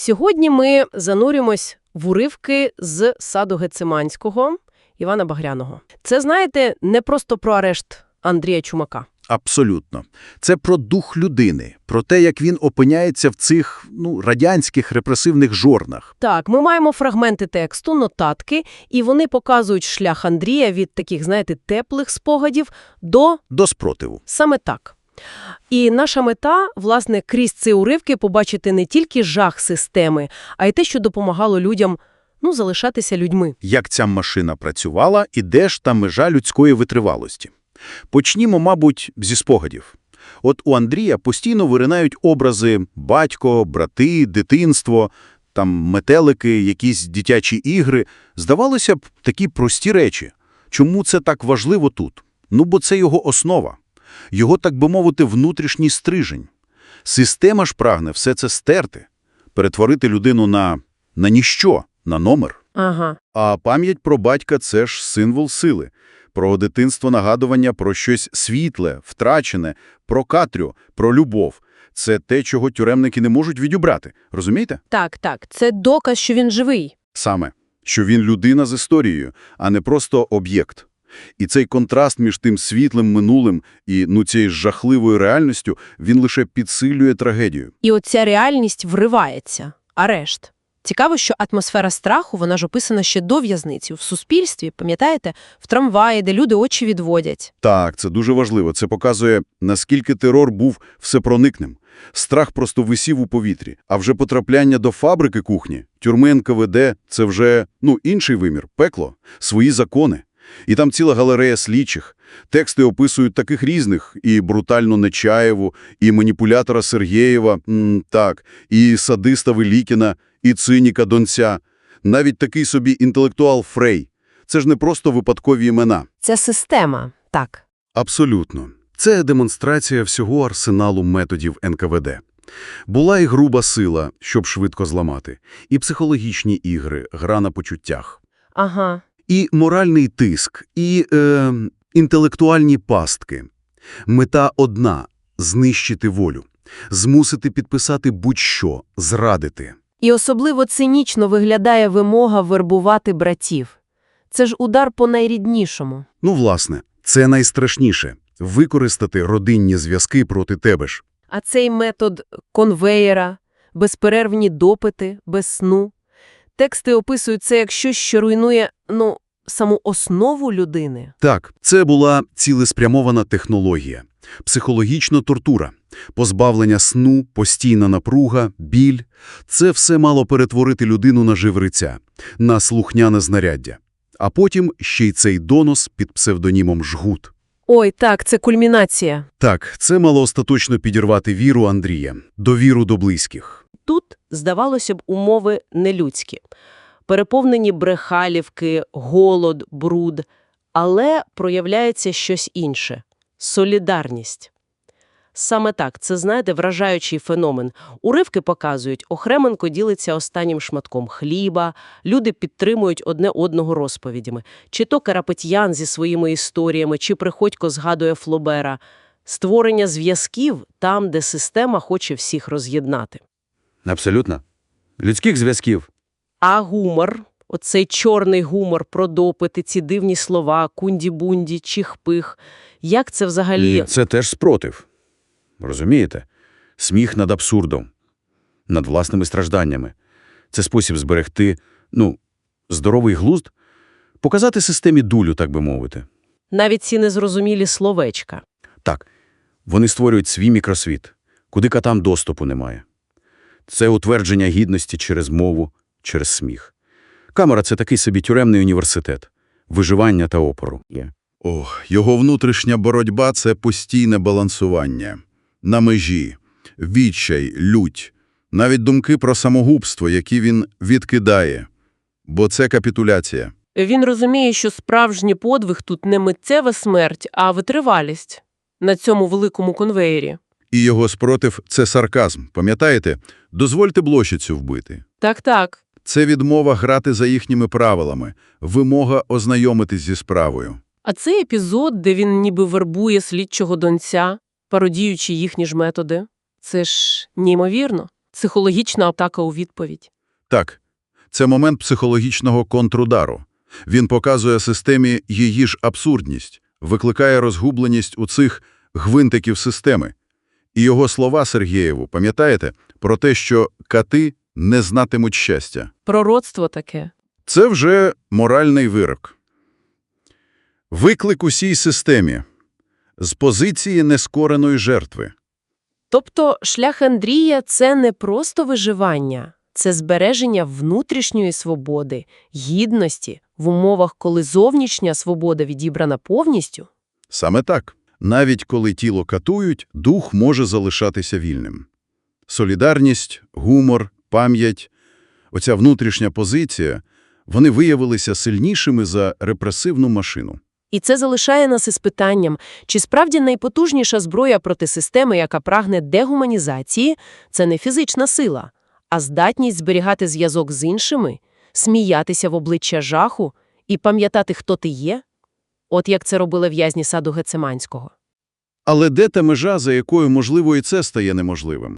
Сьогодні ми занурюємось в уривки з саду Гециманського Івана Багряного. Це, знаєте, не просто про арешт Андрія Чумака. Абсолютно. Це про дух людини, про те, як він опиняється в цих ну, радянських репресивних жорнах. Так, ми маємо фрагменти тексту, нотатки, і вони показують шлях Андрія від таких, знаєте, теплих спогадів до До спротиву. Саме так. І наша мета, власне, крізь ці уривки побачити не тільки жах системи, а й те, що допомагало людям, ну, залишатися людьми. Як ця машина працювала і де ж та межа людської витривалості. Почнімо, мабуть, зі спогадів. От у Андрія постійно виринають образи батько, брати, дитинство, там метелики, якісь дитячі ігри. Здавалося б, такі прості речі. Чому це так важливо тут? Ну, бо це його основа. Його, так би мовити, внутрішній стрижень. Система ж прагне все це стерти, перетворити людину на, на ніщо, на номер. Ага. А пам'ять про батька – це ж символ сили. Про дитинство нагадування про щось світле, втрачене, про Катрю, про любов. Це те, чого тюремники не можуть відібрати. Розумієте? Так, так, це доказ, що він живий. Саме, що він людина з історією, а не просто об'єкт. І цей контраст між тим світлим минулим і ну цією жахливою реальністю, він лише підсилює трагедію. І оця реальність вривається. Арешт. Цікаво, що атмосфера страху, вона ж описана ще до в'язниці, в суспільстві, пам'ятаєте? В трамваї, де люди очі відводять. Так, це дуже важливо. Це показує, наскільки терор був всепроникним. Страх просто висів у повітрі. А вже потрапляння до фабрики кухні, тюрми НКВД – це вже, ну, інший вимір, пекло, свої закони. І там ціла галерея слідчих. Тексти описують таких різних – і брутальну Нечаєву, і маніпулятора Сергєєва, м, так, і садиста Велікіна, і циніка Донця. Навіть такий собі інтелектуал Фрей. Це ж не просто випадкові імена. Це система, так. Абсолютно. Це демонстрація всього арсеналу методів НКВД. Була і груба сила, щоб швидко зламати, і психологічні ігри, гра на почуттях, Ага. І моральний тиск, і е, інтелектуальні пастки. Мета одна – знищити волю, змусити підписати будь-що, зрадити. І особливо цинічно виглядає вимога вербувати братів. Це ж удар по найріднішому. Ну, власне, це найстрашніше – використати родинні зв'язки проти тебе ж. А цей метод конвеєра, безперервні допити, без сну. Тексти описують це як щось, що руйнує, ну, саму основу людини. Так, це була цілеспрямована технологія. Психологічна тортура, позбавлення сну, постійна напруга, біль – це все мало перетворити людину на живриця, на слухняне знаряддя. А потім ще й цей донос під псевдонімом «Жгут». Ой, так, це кульмінація. Так, це мало остаточно підірвати віру Андрія, довіру до близьких. Тут, здавалося б, умови нелюдські. Переповнені брехалівки, голод, бруд. Але проявляється щось інше – солідарність. Саме так, це, знаєте, вражаючий феномен. Уривки показують, Охременко ділиться останнім шматком хліба, люди підтримують одне одного розповідями. Чи то Карапетян зі своїми історіями, чи Приходько згадує Флобера. Створення зв'язків там, де система хоче всіх роз'єднати. Абсолютно. Людських зв'язків. А гумор, оцей чорний гумор про допити, ці дивні слова, кунді-бунді, чих-пих, як це взагалі? І це теж спротив. Розумієте? Сміх над абсурдом, над власними стражданнями. Це спосіб зберегти, ну, здоровий глузд, показати системі дулю, так би мовити. Навіть ці незрозумілі словечка. Так, вони створюють свій мікросвіт, куди катам доступу немає. Це утвердження гідності через мову, через сміх. Камера – це такий собі тюремний університет, виживання та опору. Ох, його внутрішня боротьба – це постійне балансування. На межі, відчай, лють, навіть думки про самогубство, які він відкидає. Бо це капітуляція. Він розуміє, що справжній подвиг тут не миттєва смерть, а витривалість на цьому великому конвеєрі. І його спротив – це сарказм. Пам'ятаєте? Дозвольте блощицю вбити. Так-так. Це відмова грати за їхніми правилами, вимога ознайомитись зі справою. А цей епізод, де він ніби вербує слідчого донця, пародіючи їхні ж методи, це ж неймовірно. Психологічна атака у відповідь. Так, це момент психологічного контрудару. Він показує системі її ж абсурдність, викликає розгубленість у цих гвинтиків системи. І його слова Сергієву, пам'ятаєте, про те, що кати не знатимуть щастя. Пророцтво таке. Це вже моральний вирок. Виклик усій системі. З позиції нескореної жертви. Тобто шлях Андрія – це не просто виживання, це збереження внутрішньої свободи, гідності в умовах, коли зовнішня свобода відібрана повністю. Саме так. Навіть коли тіло катують, дух може залишатися вільним. Солідарність, гумор, пам'ять, оця внутрішня позиція, вони виявилися сильнішими за репресивну машину. І це залишає нас із питанням, чи справді найпотужніша зброя проти системи, яка прагне дегуманізації – це не фізична сила, а здатність зберігати зв'язок з іншими, сміятися в обличчя жаху і пам'ятати, хто ти є? От як це робили в'язні саду Гецеманського. Але де та межа, за якою, можливо, і це стає неможливим?